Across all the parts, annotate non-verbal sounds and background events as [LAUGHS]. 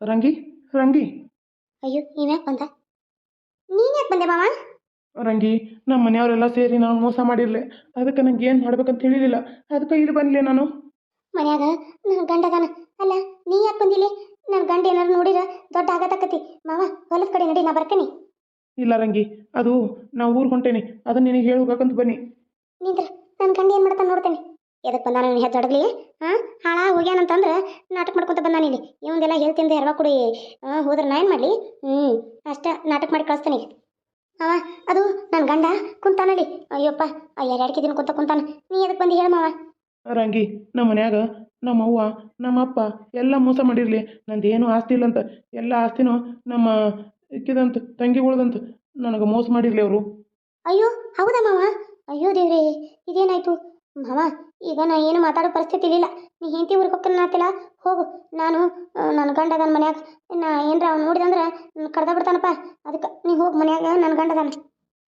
ರಂಗಿ ರಂಗಿ. ಅಯ್ಯೋ ನೀವ್ಯಾಕೆ ಬಂದ? ನೀನು ಯಾಕೆ ಬಂದೆ ಮಾವ? ರಂಗಿ ನಮ್ಮ ಮನೆಯವರೆಲ್ಲ ಸೇರಿ ನಾನು ಮೋಸ ಮಾಡಿರ್ಲೆ. ಅದಕ್ಕೆ ನಂಗೆ ಏನು ಮಾಡ್ಬೇಕಂತ ತಿಳಿಲಿಲ್ಲ ಅದಕ್ಕೆ ಇಲ್ಲಿ ಬಂದ್ಲೆ ನಾನು. ಮನ್ಯಾಗ ನನ್ನ ಗಂಡ ಅದಾನ. ಅಲ್ಲ ನೀ ಯಾಕೆ ಬಂದಿಲ್ಲಿ? ನನ್ನ ಗಂಡ ಏನಾರು ನೋಡಿರ ದೊಡ್ಡ ಆಗತಕ್ಕತಿ ಮಾವ ಹೊಲದ ಕಡೆ ನಡಿ ನಾ ಬರ್ತೀನಿ. ಇಲ್ಲ ರಂಗಿ ಅದು ನಾ ಊರಿಗೆ ಹೊಂಟೇನಿ. ಅದನ್ನ ನಿನಗೆ ಹೇಳಬೇಕಂತ ಬನ್ನಿ. ನಿಂದ್ರ ನನ್ನ ಗಂಡ ಏನು ಮಾಡ್ತಾನೆ ನೋಡ್ತೇನೆ. ಎದಕ್ಕೆ ಬಂದಾನ ನೀನು ಹೆಜ್ಜಡಗ್ಲಿ ಹಾಂ? ಹಾಳಾ ಹೋಗ್ಯಾನಂತಂದ್ರೆ ನಾಟಕ ಮಾಡ್ಕೊತ ಬಂದಾನ ಇಲ್ಲಿ. ಇವಂದೆಲ್ಲ ಹೇಳ್ತಿಂದ ಕುಡಿ. ಹಾಂ ಹೋದ್ರೆ ನಾ ಏನು ಮಾಡಲಿ? ಹ್ಞೂ ಅಷ್ಟೇ ನಾಟಕ ಮಾಡಿ ಕಳಿಸ್ತೀನಿ. ಅವ ಅದು ನನ್ನ ಗಂಡ ಕುಂತಾನಲ್ಲಿ ಅಯ್ಯಪ್ಪ ಎರಡ್ಕೆ ದಿನ ಕುಂತ ಕುಂತಾನ. ನೀ ಎದಕ್ಕೆ ಬಂದು ಹೇಳ ಮಾವ ರಂಗಿ ನಮ್ಮ ಮನ್ಯಾಗ ನಮ್ಮ ಅವ್ವ ನಮ್ಮ ಅಪ್ಪ ಎಲ್ಲ ಮೋಸ ಮಾಡಿರ್ಲಿ. ನಂದೇನು ಆಸ್ತಿ ಇಲ್ಲಂತ. ಎಲ್ಲ ಆಸ್ತಿನೂ ನಮ್ಮ ಇಕ್ಕಿದಂತ ತಂಗಿಗಳದಂತ ನನಗೆ ಮೋಸ ಮಾಡಿರಲಿ ಅವರು. ಅಯ್ಯೋ ಹೌದಾ ಮಾವ ಅಯ್ಯೋ ದೇವ್ರಿ ಇದೇನಾಯ್ತು? ಮಾವ ಈಗ ನಾ ಏನು ಮಾತಾಡೋ ಪರಿಸ್ಥಿತಿ ಇಲ್ಲ ನೀ ಹೆಂಡತಿ ಊರಿಗೆ ಹೋಗ್ತಾನ ಆತಿಲ್ಲ ಹೋಗು. ನಾನು ಆ, ನನ್ನ ಗಂಡ ಅದಾನ ಮನ್ಯಾಗ. ನಾ ಏನರ ಅವ್ನು ನೋಡಿದಂದ್ರೆ ಕಡ್ದ ಬಿಡ್ತಾನಪ್ಪ. ಅದಕ್ಕೆ ನೀ ಹೋಗಿ ಮನ್ಯಾಗ ನನ್ನ ಗಂಡ ಅದಾನ.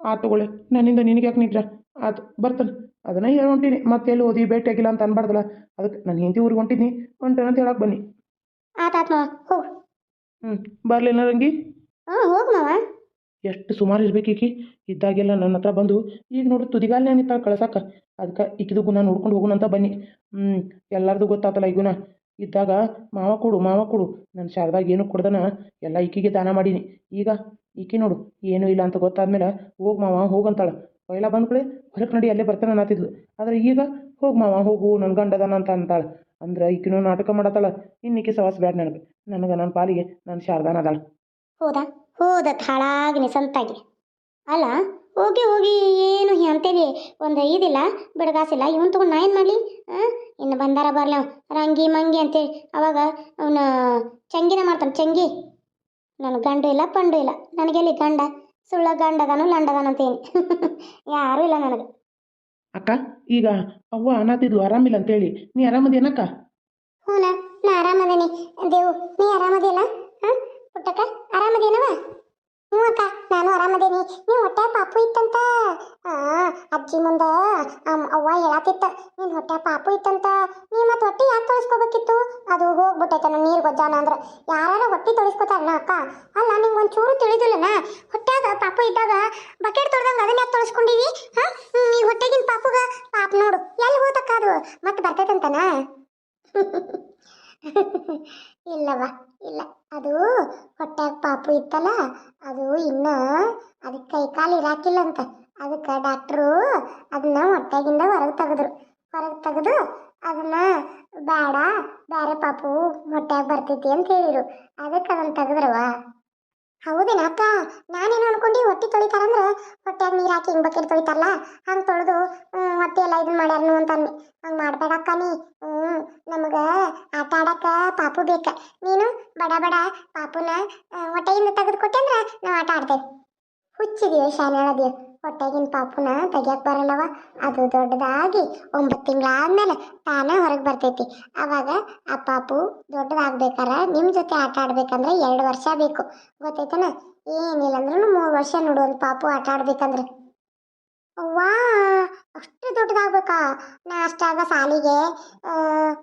ಆತು ತಗೊಳ್ಳೆ. ನನ್ನಿಂದ ನಿನಗೆ ಯಾಕೆ ನಿಗ್ರ? ಆತು ಬರ್ತಾನೆ. ಅದನ್ನ ಹೇಳಿ ಹೊಂಟೀನಿ. ಮತ್ತೆ ಎಲ್ಲಿ ಓದಿ ಭೇಟಿ ಆಗಿಲ್ಲ ಅಂತ ಅನ್ಬಾರ್ದಲ್ಲ. ಅದಕ್ಕೆ ನನ್ನ ಹೆಂಡತಿ ಊರಿಗೆ ಹೊಂಟಿದ್ನಿ. ಹೊಂಟೇನೆ ಅಂತ ಹೇಳಕ್ಕೆ ಬನ್ನಿ. ಆತ ಆತ್ ಮಾವ. ಹೋಗು. ಹ್ಞೂ ಬರಲಿಲ್ಲ ರಂಗಿ. ಹಾಂ ಹೋಗು ಮಾವ. ಎಷ್ಟು ಸುಮಾರು ಇರ್ಬೇಕು ಈಕಿ. ಇದ್ದಾಗೆಲ್ಲ ನನ್ನ ಹತ್ರ ಬಂದು, ಈಗ ನೋಡು ತುದಿಗಾಲನೇ ನಿಂತ ಕಳಸಾಕ. ಅದಕ್ಕೆ ಈಕಿದು ಗುಣ ನೋಡ್ಕೊಂಡು ಹೋಗೋಣ ಅಂತ ಬನ್ನಿ. ಹ್ಞೂ ಎಲ್ಲರದು ಗೊತ್ತಾತಲ್ಲ ಈ ಇದ್ದಾಗ ಮಾವ ಕೊಡು ಮಾವ ಕೊಡು. ನನ್ನ ಶಾರದಾಗ ಏನು ಕೊಡ್ದನ, ಎಲ್ಲ ಈಕಿಗೆ ದಾನ ಮಾಡೀನಿ. ಈಗ ಈಕಿ ನೋಡು, ಏನು ಇಲ್ಲ ಅಂತ ಗೊತ್ತಾದ್ಮೇಲೆ ಹೋಗಿ ಮಾವ ಹೋಗಂತಾಳೆ ಪೈಲ ಬಂದ ಕಡೆ ಹೊರಗೆ ನಡಿ, ಅಲ್ಲೇ ಬರ್ತಾನೆ ಅನ್ನತ್ತಿದ್ಲು ಆದರೆ ಈಗ ಹೋಗಿ ಮಾವ, ಹೋಗು ನನ್ನ ಗಂಡದನ ಅಂತ ಅಂತಾಳೆ. ಅಂದ್ರೆ ಈಕಿನೂ ನಾಟಕ ಮಾಡತ್ತಾಳ. ಇನ್ನಿಕೆ ಸವಾಸ ಬ್ಯಾಡ ನನಗೆ. ನನಗೆ ನನ್ನ ಪಾಲಿಗೆ ನನ್ನ ಶಾರದಾನ ಅದಾಳ. ಹೋದ? ಹೋದ ಹಾಳಾಗಿ ನಿಸಂತಾಗಿ. ಅಲ್ಲ ಹೋಗಿ ಹೋಗಿ ಏನು ಅಂತೇಳಿ ಒಂದು ಇದಿಲ್ಲ ಬಿಡಗಾಸಿಲ್ಲ ಇವನ್ ತಗೊಂಡು ನಾ ಏನು ಮಾಡಲಿ? ಇನ್ನು ಬಂದಾರ ಬರಲಿ ರಂಗಿ ಮಂಗಿ ಅಂತೇಳಿ. ಅವಾಗ ಅವನ ಚಂಗಿನ ಮಾಡ್ತಾನೆ ಚಂಗಿ. ನನ್ನ ಗಂಡು ಇಲ್ಲ ಪಂಡು ಇಲ್ಲ. ನನಗೆಲ್ಲಿ ಗಂಡ? ಸುಳ್ಳ ಗಂಡದನು ಅಂತೇನಿ [LAUGHS] ಯಾರೂ ಇಲ್ಲ ನನಗೆ. ಅಕ್ಕ ಈಗ ಅವ್ವ ಅನ್ನತ್ತಿದ್ಲು ಆರಾಮಿಲ್ಲ ಅಂತೇಳಿ. ನೀ ಆರಾಮದೇನಕ್ಕ ಹ್ಞೂ ನಾ ಆರಾಮದೇನಿ. ದೇವು ನೀ ಆರಾಮದಿಲ್ಲ ಹಾಂ ಪುಟ್ಟಕ್ಕ ಆರಾಮದೇನವ ಹ್ಞೂ ಅಕ್ಕ ನಾನು ನೀವು ಹೊಟ್ಟೆ ಪಾಪು ಇತ್ತಂತ? ಅಜ್ಜಿ ಮುಂದೆ ಅವ್ವ ಹೇಳತ್ತಿತ್ತ ನಿನ್ನ ಹೊಟ್ಟೆ ಪಾಪು ಇತ್ತಂತ? ನೀ ಮತ್ತೆ ಹೊಟ್ಟೆ ಯಾಕೆ ತೊಳಿಸ್ಕೋಬೇಕಿತ್ತು? ಅದು ಹೋಗ್ಬಿಟ್ಟೈತನ ನೀರು ಗೊಜ್ಜಾನ ಅಂದ್ರೆ. ಯಾರು ಹೊಟ್ಟೆ ತೊಳಿಸ್ಕೊತಾರನ ಅಕ್ಕ ಅಲ್ಲ ನಿಂಗೆ ಒಂದು ಚೂರು ತಿಳಿದಿಲ್ಲನ? ಹೊಟ್ಟ್ಯಾಗ ಪಾಪು ಇದ್ದಾಗ ಬಕೆಟ್ ತೊಳ್ದಂಗ ಅದನ್ನ ಯಾಕೆ ತೊಳಿಸ್ಕೊಂಡಿವಿ ಹಾಂ? ಈ ಹೊಟ್ಟೆಗಿನ ಪಾಪುಗ, ಪಾಪ ನೋಡು, ಎಲ್ಲಿ ಹೋತಕ್ಕ ಅದು? ಮತ್ತೆ ಬರ್ತೈತಂತನ? [LAUGHS] [LAUGHS] ಇಲ್ಲವ ಇಲ್ಲ. ಅದು ಹೊಟ್ಟ್ಯಾಗ ಪಾಪು ಇತ್ತಲ್ಲ, ಅದು ಇನ್ನ ಅದಕ್ಕೆ ಕೈ ಕಾಲು ಇರಾಕಿಲ್ಲ ಅಂತ ಅದಕ್ಕೆ ಡಾಕ್ಟ್ರು ಅದನ್ನ ಹೊಟ್ಟೆಗಿಂದ ಹೊರಗೆ ತೆಗೆದ್ರು. ಹೊರಗೆ ತೆಗೆದು ಅದನ್ನ ಬೇಡ ಬೇರೆ ಪಾಪು ಹೊಟ್ಯಾಗ ಬರ್ತೈತಿ ಅಂತ ಹೇಳಿರು ಅದಕ್ಕೆ ಅದನ್ನ ತೆಗೆದ್ರವ ಹೌದೇನ ಅಕ್ಕ? ನಾನೇನು ಅನ್ಕೊಂಡು ಹೊಟ್ಟೆ ತೊಳಿತಾರಂದ್ರೆ ಹೊಟ್ಯಾಗ ನೀರು ಹಾಕಿ ಹಿಂಗೆ ಬಕೆಟ್ ತೊಳಿತಾರಲ್ಲ, ಹಂಗೆ ತೊಳೆದು ಹೊಟ್ಟೆ ಎಲ್ಲ ಇದನ್ನ ಮಾಡ್ಯಾರನು ಅಂತ ಅಂದೆ ಹಂಗೆ ಮಾಡಬೇಡಕ್ಕ ನೀ ಹ್ಞೂ ನಮಗೆ ಆಟ ಆಡಕ್ಕೆ ಪಾಪು ಬೇಕು. ನೀನು ಬಡ ಬಡ ಪಾಪುನ ಹೊಟ್ಟೆಯಿಂದ ತೆಗೆದು ಕೊಟ್ಟೆ ಅಂದ್ರೆ ನಾವು ಆಟ ಆಡ್ತೇವೆ. ಹುಚ್ಚಿದೀವಿ ಶಾಲೆಯೊಳದೀವಿ ಹೊಟ್ಟೆಗಿನ ಪಾಪುನ ತೆಗಿಯಕ್ಕೆ ಬರಲ್ಲವ. ಅದು ದೊಡ್ಡದಾಗಿ ಒಂಬತ್ತು ತಿಂಗಳಾದ್ಮೇಲೆ ತಾನೇ ಹೊರಗೆ ಬರ್ತೈತಿ. ಅವಾಗ ಆ ಪಾಪು ದೊಡ್ಡದಾಗ್ಬೇಕಾರ ನಿಮ್ಮ ಜೊತೆ ಆಟ ಆಡ್ಬೇಕಂದ್ರೆ ಎರಡು ವರ್ಷ ಬೇಕು. ಗೊತ್ತೈತನ? ಏನಿಲ್ಲ ಅಂದ್ರೂ ಮೂರು ವರ್ಷ ನೋಡು ಒಂದು ಪಾಪು ಆಟ ಆಡ್ಬೇಕಂದ್ರೆ. ವಾ ಅಷ್ಟು ದೊಡ್ಡದಾಗ್ಬೇಕಾ? ನಾ ಅಷ್ಟಾಗ ಸಾಲಿಗೆ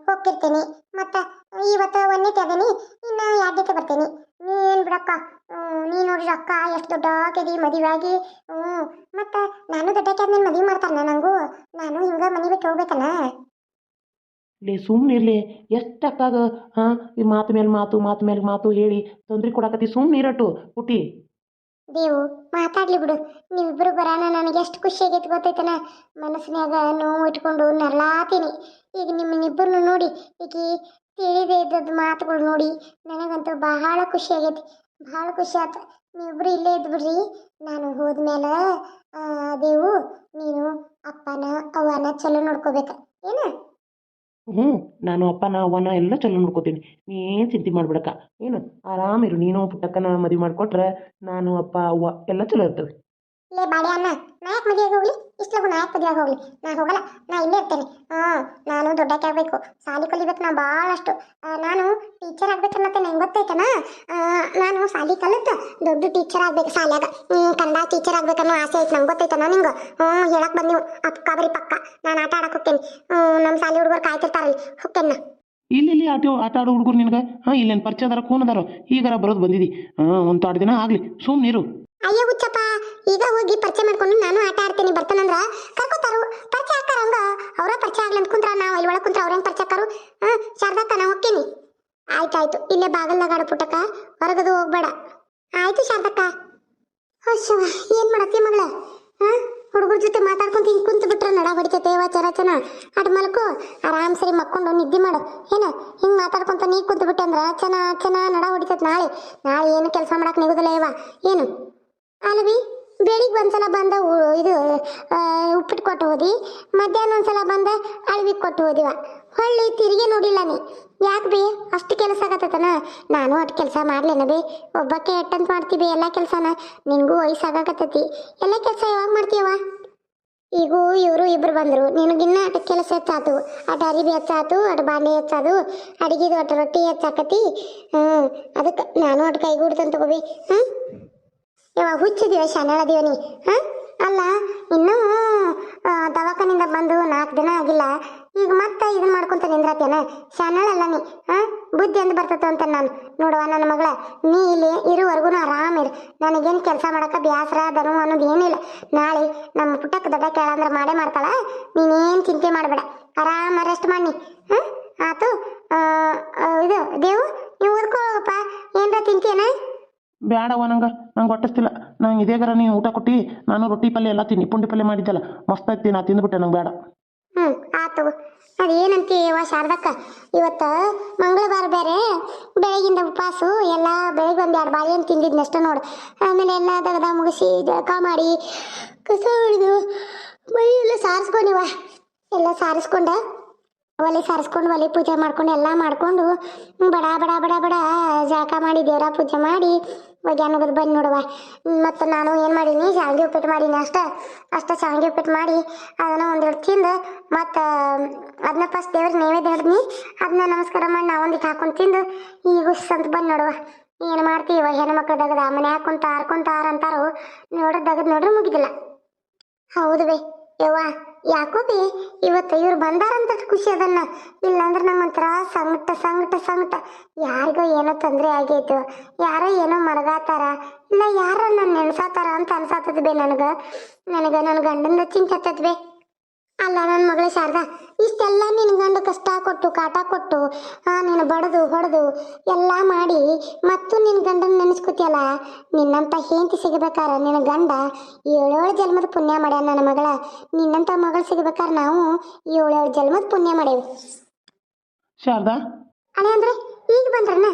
ಹೋಗ್ತಿರ್ತೀನಿ. ಮತ್ತು ಇವತ್ತು ಒಂದನೇ ಅದೀನಿ ಇನ್ನು ಎರಡನೇತೆ ಬರ್ತೀನಿ. ನೀನು ಬಿಡಕ್ಕ ನೀ ನೋಡ್ರಿ ಅಕ್ಕ, ಎಷ್ಟು ದೊಡ್ಡ ಆಕೆದಿ ಮದುವೆ ಆಗಿ ಹ್ಞೂ ಮತ್ತು ನಾನು ದೊಡ್ಡಕ್ಕೆ ಆದ್ಮೇಲೆ ಮದುವೆ ಮಾಡ್ತಾನೆ ನನಗೂ ನಾನು ಹಿಂಗೆ ಮನೆ ಬಿಟ್ಟು ಹೋಗ್ಬೇಕನ? ಲೇ ಸುಮ್ಮನೆ ಎಷ್ಟಕ್ಕಾಗ, ಹಾಂ, ಈ ಮಾತು ಮೇಲೆ ಮಾತು ಮಾತು ಮೇಲೆ ಮಾತು ಹೇಳಿ ತೊಂದ್ರೆ ಕೊಡಕತ್ತಿ ಸುಮ್ಮನಿರಟು ಪುಟಿ ದೇವು, ಮಾತಾಡ್ಲಿ ಬಿಡು. ನೀವಿಬ್ರು ಬರಾನ ನನಗೆ ಎಷ್ಟು ಖುಷಿ ಆಗೈತೆ ಗೊತ್ತೈತನ? ಮನಸ್ಸಿನಾಗ ನೋವು ಇಟ್ಕೊಂಡು ನರಳಾತೀನಿ ಈಗ ನಿಮ್ಮನ್ನಿಬ್ಬರನ್ನು ನೋಡಿ ಈಗ ತಿಳಿದೇ ಇದ್ದದ್ದು ಮಾತುಗಳು ನೋಡಿ ನನಗಂತೂ ಬಹಳ ಖುಷಿ ಆಗೈತಿ. ಬಹಳ ಖುಷಿ ಆಯ್ತು ನೀವಿಬ್ರು ಇಲ್ಲೇ ಇದ್ಬಿಡ್ರಿ ನಾನು ಹೋದ್ಮೇಲೆ ದೇವು, ನೀನು ಅಪ್ಪನ, ಅವ್ವನ ಚಲೋ ನೋಡ್ಕೋಬೇಕು. ಏನ? ಹ್ಞೂ, ನಾನು ಅಪ್ಪನ, ಅವ್ವನ ಎಲ್ಲ ಚಲೋ ನೋಡ್ಕೋತೀನಿ. ನೀ ಏನು ಚಿಂತೆ ಮಾಡ್ಬಿಡಕ್ಕ. ಏನು ಆರಾಮಿರು ನೀನು ಪುಟ್ಟಕ್ಕನ ಮದುವೆ ಮಾಡಿಕೊಟ್ರೆ ನಾನು ಅಪ್ಪ, ಅವ್ವ ಎಲ್ಲ ಚಲೋ ಇರ್ತವೆ. ಲೇ ಬಾಡಿ ಅಣ್ಣ, ನಾ ಯಾಕೆ ಮದುವೆಗೆ ಹೋಗ್ಲಿ? ಇಷ್ಟಲಗು ನಾ ಯಾಕೆ ಮದುವೆಗೆ ಹೋಗ್ಲಿ? ನಾ ಹೋಗಲ್ಲ, ನಾ ಇಲ್ಲೇ ಇರ್ತೇನೆ. ಹಾಂ, ನಾನು ದೊಡ್ಡಕ್ಕೆ ಆಗಬೇಕು. ಸಾಲಿ ಕಲಿಬೇಕು ನಾ ಭಾಳಷ್ಟು ನಾನು ಟೀಚರ್ ಆಗ್ಬೇಕನ್ನತ್ತೆ ನಂಗೆ ಗೊತ್ತೈತನ ನಾನು ಸಾಲಿ ಕಲಿತು ದೊಡ್ಡ ಟೀಚರ್ ಆಗ್ಬೇಕು ಸಾಲ್ಯಾಗ. ಕನ್ನಡ ಟೀಚರ್ ಆಗ್ಬೇಕನ್ನೋ ಆಸೆ ಐತೆ, ನಂಗೆ ಗೊತ್ತೈತನ ನಿಂಗೆ? ಹ್ಞೂ ಹೇಳಕ್ ಬಂದೀವು ಅಪ್ಪ ಬರೀ ಪಕ್ಕ. ನಾನು ಆಟ ಆಡಕ್ಕೆ ಹೋಗ್ತೇನೆ ನಮ್ಮ ಸಾಲಿ ಹುಡುಗರು ಕಾಯ್ತಿರ್ತಾರಲ್ಲ ಹೋಗ್ತೇನೆ ನಾ. ಇಲ್ಲಿ ಇಲ್ಲಿ ಆಟ ಆಟ ಆಡೋ ಹುಡುಗರು ನಿನಗೆ. ಹಾ ಇಲ್ಲೇನು ಪರಿಚಯ ಅದಾರ ಕೂನ್ ಅದಾರ. ಈಗಾರ ಬರೋದು ಬಂದಿದ್ದಿ ಹಾಂ ಒಂದು ತಾಡು ದಿನ ಆಗಲಿ. ಸುಮ್ಮನಿರು ಅಯ್ಯೋ ಹುಚ್ಚಪ್ಪ. ಈಗ ಹೋಗಿ ಪರಿಚಯ ಮಾಡ್ಕೊಂಡು ನಾನು ಆಟ ಆಡ್ತೀನಿ ಬರ್ತಾನಂದ್ರ ಕರ್ಕೋತಾರು. ಪರಿಚಯ ಹಾಕಾರ ಹಂಗ. ಅವರ ಪರಿಚಯ ಆಗ್ಲಿ ಅಂತ ಕುಂತ್ರ ನಾವು ಅಲ್ಲಿ ಒಳಗೆ ಕುಂತ್ರ ಅವ್ರ ಹೆಂಗ್ ಪರಿಚಯ ಹಾಕಾರು ಹಾ ಶಾರದಕ್ಕ ನಾ ಹೋಗ್ತೀನಿ. ಆಯ್ತಾಯ್ತು ಇಲ್ಲೇ ಬಾಗಲ್ದಾಗ ಆಡು ಪುಟ್ಟಕ್ಕ ಹೊರಗದು ಹೋಗ್ಬೇಡ. ಆಯ್ತು ಶಾರದಕ್ಕ ಅಶ್ವ ಏನ್ ಮಾಡತ್ತಿ ಮಗಳ? ಹಾ? ಹುಡುಗರ ಜೊತೆ ಮಾತಾಡ್ಕೊಂತ ಹಿಂಗ್ ಕುಂತು ಬಿಟ್ರೆ ನಡ ಹೊಡಿತೈತೆ, ವಾ ಚರಚನ ಅಡ್ ಮಲ್ಕೋ ಆರಾಮ್ ಸರಿ ಮಕ್ಕೊಂಡು ನಿದ್ದೆ ಮಾಡು. ಏನ, ಹಿಂಗ್ ಮಾತಾಡ್ಕೊಂತ ನೀ ಕುಂತ ಬಿಟ್ಟೆ ಅಂದ್ರ ಚನ ಚನ ನಡ ಹೊಡಿತೈತೆ ನಾಳೆ. ನಾಳೆ ಏನು ಕೆಲಸ ಮಾಡಕ್ ನಿಗುದಿಲ್ಲ ಇವ ಏನು? ಅಲ್ವಿ? ಬೆಳಿಗ್ಗೆ ಒಂದ್ಸಲ ಬಂದ ಇದು ಉಪ್ಪಿಟ್ಟು ಕೊಟ್ಟು ಹೋದಿ. ಮಧ್ಯಾಹ್ನ ಒಂದ್ಸಲ ಬಂದ ಅಳವಿ ಕೊಟ್ಟು ಹೋದಿವ. ಹೊಳ್ಳಿ ತಿರುಗಿ ನೋಡಿಲ್ಲ ನೀ. ಯಾಕೆ ಬಿ? ಅಷ್ಟು ಕೆಲಸ ಆಗತ್ತನ ನಾನು ಅಷ್ಟು ಕೆಲಸ ಮಾಡ್ಲೇನ ಬಿ? ಒಬ್ಬಕ್ಕೆ ಎಟ್ಟಂತ ಮಾಡ್ತೀವಿ ಎಲ್ಲ ಕೆಲಸನ? ನಿನಗೂ ವಯಸ್ಸಾಗತ್ತತಿ ಎಲ್ಲ ಕೆಲಸ ಯಾವಾಗ ಮಾಡ್ತೀವ ಈಗೂ ಇವರು ಇಬ್ರು ಬಂದರು. ನಿನಗಿನ್ನ ಅಟ ಕೆಲಸ ಹೆಚ್ಚಾತು. ಅಟ ಅರಿಬಿ ಹೆಚ್ಚಾತು, ಅಟ ಬಾಂಡೆ ಹೆಚ್ಚಾದು. ಅಡಿಗೆದು ಅಟ ರೊಟ್ಟಿ ಹೆಚ್ಚಾಕತಿ. ಹ್ಞೂ ಅದಕ್ಕೆ ನಾನು ಅಟ್ ಕೈಗೂಡ್ತಂತ ತಗೋಬಿ ಹ್ಞೂ ಇವ ಹುಚ್ಚಿದೀವ ಶಾನಳದೀವ ನೀ? ಹಾ? ಅಲ್ಲ, ಇನ್ನೂ ದವಾಖಾನಿಂದ ಬಂದು ನಾಲ್ಕು ದಿನ ಆಗಿಲ್ಲ. ಈಗ ಮತ್ತೆ ಇದನ್ನ ಮಾಡ್ಕೊಂತ ನಿಂದ್ರತೇನ ಶಾನಳಲ್ಲ ನೀ, ಹಾ? ಬುದ್ಧಿ ಎಂದು ಬರ್ತೈತೆ ಅಂತ ನಾನು. ನೋಡುವ ನನ್ನ ಮಗಳ, ನೀ ಇಲ್ಲಿ ಇರುವರೆಗೂ ಆರಾಮಿರು. ನನಗೇನು ಕೆಲಸ ಮಾಡಕ ಬ್ಯಾಸರ ದನು ಅನ್ನೋದು ಏನಿಲ್ಲ. ನಾಳೆ ನಮ್ಮ ಪುಟ್ಟಕ್ಕೆ ದೊಡ್ಡ ಕೇಳಂದ್ರೆ ಮಾಡೇ ಮಾಡ್ತಾಳ. ನೀನೇನು ಚಿಂತೆ ಮಾಡಬೇಡ. ಆರಾಮ ರೆಸ್ಟ್ ಮಾಡಿ ಹಾ? ಆತು ಇದು, ದೇವು, ನೀವು ಓದ್ಕೋಪ್ಪ ಏನರ ತಿಂತೇನ ಹೊಟ್ಟಿಸ್ತಿಲ್ಲ ನಂಗೆ. ಇದೇಗಾರ ನೀನು ಊಟ ಕೊಟ್ಟಿ, ನಾನು ರೊಟ್ಟಿ ಪಲ್ಯ ಎಲ್ಲ ತಿನ್ನಿ ಪುಂಡಿ ಪಲ್ಯ ಮಾಡಿದ್ದಲ್ಲ, ಮಸ್ತ್ ಆಯ್ತು ನಾ ತಿಂದ್ಬಿಟ್ಟೆ ನಂಗೆ ಬೇಡ ಹ್ಞೂ ಆತು. ಅದೇನಂತೀವ ಶಾರದಕ್ಕ? ಇವತ್ತ ಮಂಗಳವಾರ ಬೇರೆ, ಬೆಳಗಿಂದ ಉಪವಾಸು, ಎಲ್ಲ ಬೆಳಗ್ಗೆ ಒಂದು ಎರಡು ಬಾಳೆಹಣ್ಣು ತಿಂದಿದ್ನಷ್ಟ ನೋಡು. ಆಮೇಲೆ ಎಲ್ಲ ದಗದ ಮುಗಿಸಿ, ಜಳಕ ಮಾಡಿ, ಕಸ ಹೊಡೆದು ಮೈ ಎಲ್ಲ ಸಾರಿಸ್ಕೊಂಡಿವ ಎಲ್ಲ ಸಾರಿಸ್ಕೊಂಡ, ಒಲೆ ಸಾರಿಸ್ಕೊಂಡು, ಒಲೆ ಪೂಜೆ ಮಾಡ್ಕೊಂಡು, ಎಲ್ಲ ಮಾಡ್ಕೊಂಡು, ಬಡ ಬಡ ಬಡ ಬಡ ಜಳಕ ಮಾಡಿ, ದೇವರ ಪೂಜೆ ಮಾಡಿ ಒಗ್ಯಾನಗದು ಬಂದು ನೋಡುವ. ಮತ್ತು ನಾನು ಏನು ಮಾಡೀನಿ, ಶಾವಿಗೆ ಉಪ್ಪಿಟ್ಟು ಮಾಡೀನಿ ಅಷ್ಟ. ಅಷ್ಟ ಶಾವಿಗೆ ಉಪ್ಪಿಟ್ಟು ಮಾಡಿ ಅದನ್ನ ಒಂದೆರಡು ತಿಂದು ಮತ್ತು, ಅದನ್ನ ಫಸ್ಟ್ ದೇವ್ರ ನೈವೇದ್ಯ ಹಿಡ್ನಿ ಅದನ್ನ ನಮಸ್ಕಾರ ಮಾಡಿ ನಾವು ಒಂದಿಟ್ಟು ಹಾಕೊಂಡು ತಿಂದು ಈಗ ಅಂತ ಬಂದು ನೋಡುವ. ಏನು ಮಾಡ್ತೀವ? ಹೆಣ್ಮಕ್ಳು ದಗದ ಮನೆ ಹಾಕೊಂತ ಹಾರ್ಕೊಂತಾರ ಅಂತಾರೋ ನೋಡೋದು ದಗದ್ ನೋಡ್ರಿ ಮುಗಿದಿಲ್ಲ. ಹೌದು ಬೇ ಯವ್ವ. ಯಾಕೋ ಬಿ, ಇವತ್ತು ಇವ್ರು ಬಂದಾರಂತ ಖುಷಿ ಅದನ್ನ. ಇಲ್ಲಾಂದ್ರೆ ನಂಗೊಂಥರ ಸಂಕಟ ಸಂಕಟ ಸಂಕಟ. ಯಾರಿಗೋ ಏನೋ ತೊಂದರೆ ಆಗೈತು. ಯಾರೋ ಏನೋ ಮರಗಾತಾರ. ಇಲ್ಲ, ಯಾರೋ ನನ್ನ ನೆನ್ಸಾತಾರ ಅಂತ ಅನ್ಸಾತದ ಬೇ ನನಗೆ. ನನಗೆ ನನ್ನ ಗಂಡನ ಚಿಂತೆ ಹತ್ತದ ಬೇ. ಅಲ್ಲ ನನ್ನ ಮಗಳು ಶಾರದಾ ಇಷ್ಟೆಲ್ಲ ನಿನ್ನ ಗಂಡ ಕಷ್ಟ ಕೊಟ್ಟು ಕಾಟ ಕೊಟ್ಟು ನೀನು ಬಡದು ಹೊಡೆದು ಎಲ್ಲ ಮಾಡಿ ಮತ್ತು ನಿನ್ನ ಗಂಡನ ನೆನೆಸ್ಕೊತಿಯಲ್ಲ? ನಿನ್ನಂತ ಹೆಂಡತಿ ಸಿಗಬೇಕಾರ ನಿನ್ನ ಗಂಡ ಏಳೇಳು ಜನ್ಮದ ಪುಣ್ಯ ಮಾಡ್ಯಾನ ನನ್ನ ಮಗಳ. ನಿನ್ನಂತ ಮಗಳು ಸಿಗಬೇಕಾರ ನಾವು ಏಳೇಳು ಜನ್ಮದ ಪುಣ್ಯ ಮಾಡೇವಿ. ಶಾರದಾ? ಅಲೆ ಅಂದ್ರೆ ಈಗ ಬಂದ್ರನ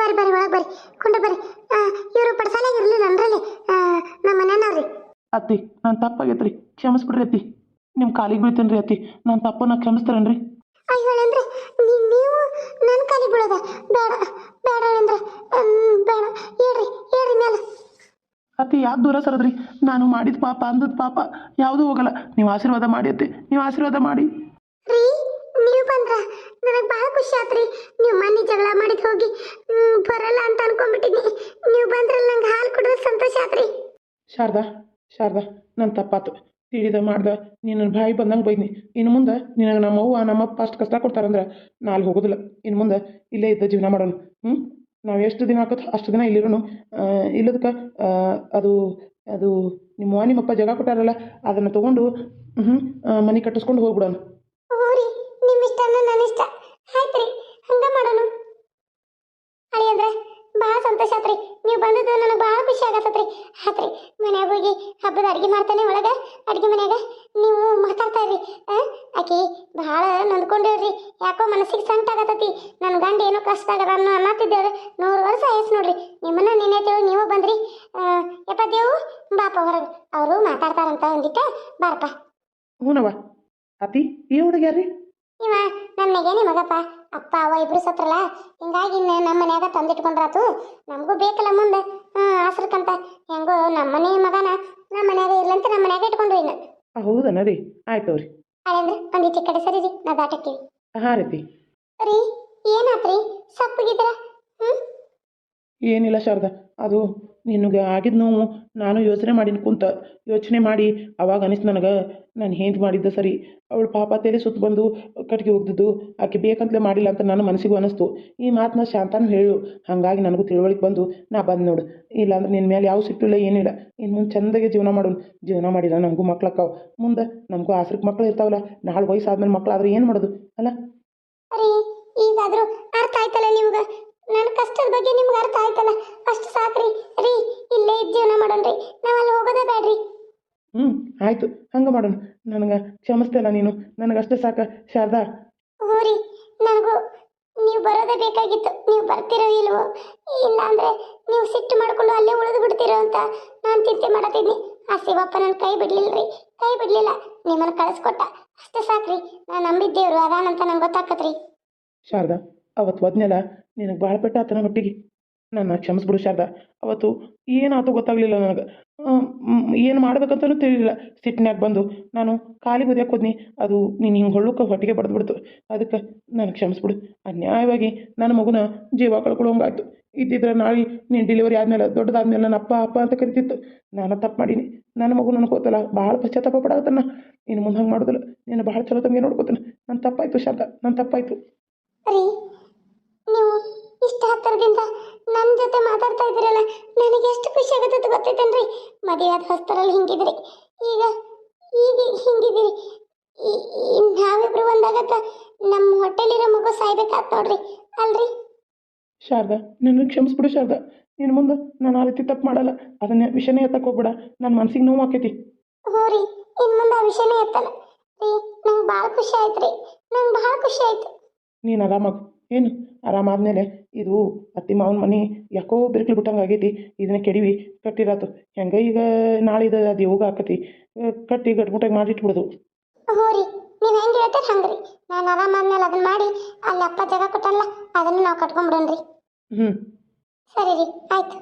ಬರ್ರಿ ಬರ್ರಿ ಒಳಗೆ ಬರ್ರಿ. ಕೊಂಡು ಬರ್ರಿ. ಇವರು ಪಡ್ಸಾಲಾಗ ಇರಲಿಲ್ಲ ಅನ್ರಲ್ಲಿ ನಮ್ಮ ಮನೆಯವ್ರಿ ಅತ್ತಿ ನಾನು ತಪ್ಪಾಗೈತ್ರಿ. ಕ್ಷಮಿಸ್ಬಿಡ್ರಿ ಅತ್ತಿ. ನಿಮ್ಮ ಕಾಲಿಗೆ ಬೀಳ್ತೇನೆ ರೀ ಅತ್ತಿ? ನಾನು ತಪ್ಪನ್ನ ಕ್ಷಮಿಸ್ತಾರೇನ್ರಿ? ಅಯ್ಯೋ ಅಂದ್ರೆ ನೀವು ನನ್ನ ಕಾಲಿಗೆ ಬೀಳೋದ? ಬೇಡ ಬೇಡ ಅಂದ್ರೆ ಬೇಡ. ಹೇಳ್ರಿ ಹೇಳ್ರಿ ಮೇಲೆ. ಅತಿ ಯಾವ್ದು ದೂರ ಸರದ್ರಿ? ನಾನು ಮಾಡಿದ ಪಾಪ ಅಂದದ ಪಾಪ ಯಾವುದೂ ಹೋಗಲ್ಲ. ನೀವು ಆಶೀರ್ವಾದ ಮಾಡಿ ಅತ್ತಿ. ನೀವು ಆಶೀರ್ವಾದ ಮಾಡಿ. ರೀ ನೀವು ಬಂದ್ರ ನನಗೆ ಭಾಳ ಖುಷಿ ಆತ್ರಿ. ನೀವು ಮನೆ ಜಗಳ ಮಾಡಿದ್ ಹೋಗಿ ಬರಲ್ಲ ಅಂತ ಅನ್ಕೊಂಡ್ಬಿಟ್ಟಿನಿ ನೀವು ಬಂದ್ರಲ್ಲ ನಂಗೆ ಹಾಲು ಕುಡಿದ್ರೆ ಸಂತೋಷ ಆತ್ರಿ. ಶಾರದಾ ಶಾರದಾ ನನ್ನ ತಪ್ಪಾತು. ತಿಳಿದ ಮಾಡ್ದ, ನಿನ್ನ ಬಾಯಿ ಬಂದಂಗೆ ಬೈದ್ನಿ. ಇನ್ನು ಮುಂದೆ ನಿನಗೆ ನಮ್ಮ ಅವ್ವ ನಮ್ಮಪ್ಪ ಅಷ್ಟು ಕಷ್ಟ ಕೊಡ್ತಾರಂದ್ರೆ ನಾ ಅಲ್ಲಿ ಹೋಗೋದಿಲ್ಲ. ಇನ್ನು ಮುಂದೆ ಇಲ್ಲೇ ಇದ್ದ ಜೀವನ ಮಾಡೋಣ. ಹ್ಞೂ ನಾವು ಎಷ್ಟು ದಿನ ಆಕತ್, ಅಷ್ಟು ದಿನ ಇಲ್ಲಿರೋನು ಇಲ್ಲದಕ್ಕೆ ಅದು ಅದು ನಿಮ್ಮ ನಿಮ್ಮಪ್ಪ ಜಾಗ ಕೊಟ್ಟಾರಲ್ಲ, ಅದನ್ನು ತೊಗೊಂಡು ಹ್ಞೂ ಮನೆ ಕಟ್ಟಿಸ್ಕೊಂಡು ಹೋಗ್ಬಿಡೋಣ ಹ್ಞೂ ರೀ ನಿಮ್ಮ ಇಷ್ಟ ನನ್ನ ಇಷ್ಟ ಆಯ್ತು ರೀ ಹಂಗ ಮಾಡೋಣ ಅಳಿ ಅಂದ್ರೆ ಭಾಳ ಸಂತೋಷ ಆತ್ರಿ ನೀವು ಬಂದದ್ದು ನನಗೆ ಭಾಳ ಖುಷಿ ಆಗತ್ತತ್ರಿ ಆತ್ರಿ ಮನ್ಯಾಗ ಹಬ್ಬದ ಅಡ್ಗೆ ಮಾಡ್ತಾನೆ ಒಳಗೆ ಅಡುಗೆ ಮನೆಯಾಗ. ನೀವು ಮಾತಾಡ್ತಾ ಇರ್ರಿ ಆಕೆ ಭಾಳ ನೊಂದ್ಕೊಂಡಿವ್ರಿ ಯಾಕೋ ಮನಸ್ಸಿಗೆ ಸಂಕಟ ಆಗತ್ತತಿ ನನ್ನ ಗಂಡ ಏನೋ ಕಷ್ಟ ಆಗದ ಅನ್ನೋ ಅನ್ನತ್ತಿದ್ದೇವ್ರಿ ನೂರು ವರ್ಷ ಆಯಸ್ ನೋಡ್ರಿ. ನಿಮ್ಮನ್ನ ನಿನ್ನೆ ತಿಳಿ ನೀವು ಬಂದ್ರಿ. ಯಪ್ಪ ದೇವು ಬಾಪ ಹೊರಗೆ. ಅವರು ಮಾತಾಡ್ತಾರಂತ ಅಂದಿಟ್ಟ ಬಾರಪ್ಪ. ಹ್ಞೂನವ್ವ ಅತಿ ಈ ಹುಡುಗ್ಯಾರ್ರಿ? ಇವ ನಿಮಗಪ್ಪ ಮಗಪ್ಪ ಅಪ್ಪ ಅವ ಇಬ್ರು ಸತ್ರಲ್ಲ ಹಿಂಗಾಗಿ ಇನ್ನು ನಮ್ಮ ಮನ್ಯಾಗ ತಂದಿಟ್ಕೊಂಡ್ರಾತು. ನಮಗೂ ಬೇಕಲ್ಲ ಮುಂದೆ ಹಾಂ ಆಸರಕ್ಕಂತ ಹೆಂಗೋ ನಮ್ಮ ಮನೆ ಮಗನ ನಮ್ಮ ಮನ್ಯಾಗ ಇರ್ಲಂತ ನಮ್ಮ ಮನ್ಯಾಗ ಇಟ್ಕೊಂಡು ಇನ್ನು. ಹೌದನ ರೀ? ಆಯ್ತು ರೀ ಅದಂದ್ರೆ ಒಂದಿಟ್ಟು ಕಡೆ ಸರಿ ರೀ ನಾ ದಾಟಕ್ಕೀವಿ ಹಾಂ ರೀತಿ ರೀ ಏನಾತ್ರಿ? ಸಪ್ಪಗಿದ್ರ? ಹ್ಞೂ ಏನಿಲ್ಲ ಶಾರದಾ ಅದು ನಿನಗೆ ಆಗಿದ್ದು ನೋವು ನಾನು ಯೋಚನೆ ಮಾಡೀನಿ ಕುಂತ. ಯೋಚನೆ ಮಾಡಿ, ಅವಾಗ ಅನಿಸ್ತು ನನಗೆ, ನಾನು ಹೆಂಗೆ ಮಾಡಿದ್ದೆ ಸರಿ? ಅವಳು ಪಾಪ ತಲೆ ಸುತ್ತ ಬಂದು ಕಟ್ಟಿಗೆ ಹೋಗ್ದಿದ್ದು ಆಕೆ ಬೇಕಂತಲೇ ಮಾಡಿಲ್ಲ ಅಂತ ನನ್ನ ಮನಸ್ಸಿಗೂ ಅನಿಸ್ತು. ಈ ಮಾತನ್ನ ಶಾಂತಾನು ಹೇಳು. ಹಾಗಾಗಿ ನನಗೂ ತಿಳುವಳಿಕೆ ಬಂದು, ನಾ ಬಂದು ನೋಡು. ಇಲ್ಲಾಂದ್ರೆ ನಿನ್ನ ಮೇಲೆ ಯಾವ ಸಿಟ್ಟಿಲ್ಲ ಏನಿಲ್ಲ. ಇನ್ನು ಮುಂದೆ ಚಂದಾಗೆ ಜೀವನ ಮಾಡೋಣ ಜೀವನ ಮಾಡಿಲ್ಲ ನಮಗೂ ಮಕ್ಳಕ್ಕಾವ ಮುಂದೆ ನಮಗೂ ಆಸ್ರಕ್ಕೆ ಮಕ್ಳು ಇರ್ತಾವಲ್ಲ ನಾಳೆ ವಯಸ್ಸಾದ್ಮೇಲೆ ಮಕ್ಕಳಾದ್ರೆ ಏನು ಮಾಡೋದು? ಅಲ್ಲ? ಅರ್ಥ ಆಯ್ತಲ್ಲ ನಿಮ್ಗೆ? ನನ್ನ ಕಷ್ಟದ ಬಗ್ಗೆ ನಿಮ್ಗೆ ಅರ್ಥ ಆಯ್ತಲ್ಲ? ಅಷ್ಟು ಸಾಕ್ರಿ. ರೀ ಇಲ್ಲೇ ಇದ್ದು ಜೀವನ ಮಾಡೋಣ್ರಿ ನಾವು ಅಲ್ಲಿ ಹೋಗೋದೇ ಬೇಡ್ರಿ. ಹ್ಞೂ ಆಯಿತು. ಹಂಗೆ ಮಾಡೋಣ. ನನಗೆ ಕ್ಷಮಿಸ್ತಿಲ್ಲ ನೀನು. ನನಗಷ್ಟೇ ಸಾಕ ಶಾರದಾ. ಹ್ಞೂ ರೀ. ನನಗೂ ನೀವು ಬರೋದೇ ಬೇಕಾಗಿತ್ತು. ನೀವು ಬರ್ತಿರೋ ಇಲ್ವೋ? ಇಲ್ಲಾಂದ್ರೆ ನೀವು ಸಿಟ್ಟು ಮಾಡ್ಕೊಂಡು ಅಲ್ಲೇ ಉಳಿದು ಬಿಡ್ತಿರೋ ಅಂತ ನಾನು ಚಿಂತೆ ಮಾಡತಿದ್ನಿ. ಆ ಶಿವಪ್ಪ ನನ್ನ ಕೈ ಬಿಡ್ಲಿಲ್ಲ ರೀ. ಕೈ ಬಿಡ್ಲಿಲ್ಲ. ನಿಮ್ಮನ್ನು ಕಳಿಸ್ಕೊಟ್ಟ. ಅಷ್ಟೇ ಸಾಕ್ರಿ. ನಾನು ನಂಬಿದ್ದೇವ್ರು. ಅದಾನಂತ ನಂಗೆ ಗೊತ್ತಾಕತ್ರಿ. ಶಾರದಾ ಅವತ್ತು ಒದ್ನೆಲ್ಲ ನಿನಗೆ ಭಾಳ ಪೆಟ್ಟ ಆತನ ಹೊಟ್ಟಿಗೆ ನನ್ನ ಕ್ಷಮಿಸ್ಬಿಡು ಶಾರದಾ. ಅವತ್ತು ಏನಾಯ್ತು ಗೊತ್ತಾಗಲಿಲ್ಲ ನನಗೆ. ಏನು ಮಾಡ್ಬೇಕಂತಲೂ ತಿಳಿಲಿಲ್ಲ. ಸಿಟ್ಟಿನಾಗ ಬಂದು, ನಾನು ಖಾಲಿ ಒದ್ಯಾಕೆ ಹೋದ್ನಿ ಅದು ನೀನು ಹಿಂಗೆ ಹೊಳ್ಳಕ್ಕೆ ಹೊಟ್ಟಿಗೆ ಬಡ್ದುಬಿಡ್ತು. ಅದಕ್ಕೆ ನನಗೆ ಕ್ಷಮಿಸ್ಬಿಡು. ಅನ್ಯಾಯವಾಗಿ ನನ್ನ ಮಗುನ ಜೀವ ಕಳ್ಕೊಳ್ಳೋಂಗಾಯ್ತು ಇದ್ದಿದ್ರೆ ನಾಳೆ ನೀನು ಡೆಲಿವರಿ ಆದಮೇಲೆ, ದೊಡ್ಡದಾದ್ಮೇಲೆ ನನ್ನ ಅಪ್ಪ ಅಪ್ಪ ಅಂತ ಕರಿತಿತ್ತು. ನಾನು ತಪ್ಪು ಮಾಡೀನಿ. ನನ್ನ ಮಗು ನನಗೆ ಗೊತ್ತಲ್ಲ. ಭಾಳ ಪಶ್ಚಾತ್ತಾಪ ಪಡಾಗತ್ತಣ್ಣ ಇನ್ನು ಮುಂದೆ ಹಂಗೆ ಮಾಡೋದಿಲ್ಲ. ನೀನು ಭಾಳ ಚಲೋ ತಂಗಿ ನೋಡ್ಕೋತಾನೆ. ನನ್ನ ತಪ್ಪಾಯ್ತು ಶಾರದಾ. ನನ್ನ ತಪ್ಪಾಯ್ತು. ನೀವು ಇಷ್ಟ ಹತ್ತಿರದಿಂದ ನನ್ನ ಜೊತೆ ಮಾತಾಡ್ತಾ ಇದ್ದೀರಲ್ಲ ನನಗೆ ಎಷ್ಟು ಖುಷಿ ಆಗುತ್ತೆ ಗೊತ್ತೈತೇನ್ರಿ ಮದುವೆ ಆದ ಹೊಸ್ತರಲ್ಲಿ ಹಿಂಗಿದ್ರಿ. ಈಗ ಈಗ ಹಿಂಗಿದ್ದೀರಿ. ನಾವಿಬ್ರು ಒಂದಾಗತ್ತ ನಮ್ಮ ಹೊಟ್ಟೆಲಿರೋ ಮಗು ಸಾಯ್ಬೇಕಾತ್ ನೋಡ್ರಿ. ಅಲ್ರಿ? ಶಾರದಾ ನಿನ್ನ ಕ್ಷಮಿಸ್ಬಿಡು ಶಾರದಾ. ನಿನ್ನ ಮುಂದೆ ನಾನು ಆ ರೀತಿ ತಪ್ಪು ಮಾಡಲ್ಲ. ಅದನ್ನ ವಿಷಯನೇ ಎತ್ತಕ್ಕೆ ಹೋಗ್ಬೇಡ. ನನ್ನ ಮನ್ಸಿಗೆ ನೋವು ಆಕೈತಿ. ಹ್ಞೂ ರೀ ಇನ್ನು ಮುಂದೆ ಆ ವಿಷಯನೇ ಎತ್ತಲ್ಲ. ರೀ ನಂಗೆ ಭಾಳ ಖುಷಿ ಆಯ್ತು ರೀ. ನಂಗೆ ಭಾಳ ಖುಷಿ ಆಯ್ತು. ನೀನು ಆರಾಮಾಗು ಏನು ಆರಾಮಾದ್ಮೇಲೆ ಇದು ಅತ್ತಿ ಮಾವನ ಮನೆ ಯಾಕೋ ಬಿರುಕಲು ಬಿಟ್ಟಂಗೆ ಆಗೈತಿ ಇದನ್ನ ಕೆಡಿವಿ ಕಟ್ಟಿರಾತು. ಹೆಂಗೆ ಈಗ ನಾಳಿದ ಅದು ಯೋಗ ಆಕತಿ ಕಟ್ಟಿ ಗಟ್ಮುಟ್ಟಾಗಿ ಮಾಡಿಟ್ಬಿಡೋದು ಹ್ಞೂ ರೀ ನೀವು ಹೆಂಗೆ ಹೇಳ್ತಾರೆ ಹಂಗೆ ರೀ ನಾನು ಆರಾಮಾದ್ಮೇಲೆ ಅದನ್ನ ಮಾಡಿ ಅಲ್ಲಿ ಅಪ್ಪ ಜಾಗ ಕೊಟ್ಟಲ್ಲ ಅದನ್ನು ನಾವು ಕಟ್ಕೊಂಡ್ಬಿಡೋಣ ರೀ ಹ್ಞೂ ಸರಿ ರೀ ಆಯ್ತು.